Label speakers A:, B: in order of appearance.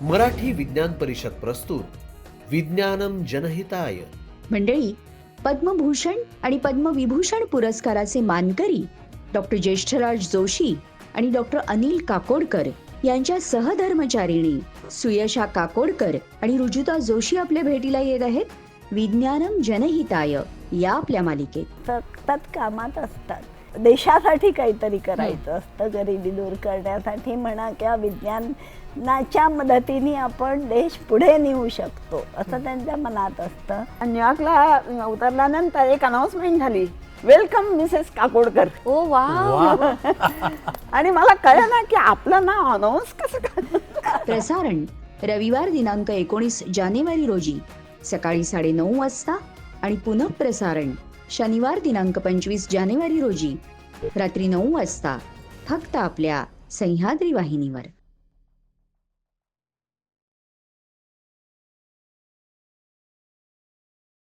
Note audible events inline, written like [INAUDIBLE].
A: मराठी विज्ञान परिषद प्रस्तुत विज्ञानम जनहिताय.
B: मंडळी पद्मभूषण आणि पद्मविभूषण पुरस्काराचे मानकरी डॉक्टर ज्येष्ठराज जोशी आणि डॉक्टर अनिल काकोडकर यांच्या सहधर्मचारिणी सुयशा काकोडकर आणि रुजुता जोशी आपल्या भेटीला येत आहेत. विज्ञानम जनहिताय या आपल्या मालिकेत.
C: सतत कामात असतात. देशासाठी काहीतरी करायचं असतं गरिबी दूर करण्यासाठी म्हणा किंवा विज्ञानाच्या मदतीने आपण देश पुढे नेऊ शकतो असं त्यांच्या मनात असतं.
D: न्यूयॉर्कला उतरल्यानंतर एक अनाउन्समेंट झाली. Welcome Mrs Kakodkar.
B: ओ वा [LAUGHS]
D: आणि मला कळलं ना की आपलं नाव अनाऊन्स कसं
B: प्रसारण रविवार दिनांक एकोणीस जानेवारी रोजी सकाळी साडेनऊ वाजता आणि पुनःप्रसारण. शनिवार दिनांक पंचवीस जानेवारी रोजी. रात्री नऊ वाजता फक्त आपल्या सह्याद्री वाहिनीवर.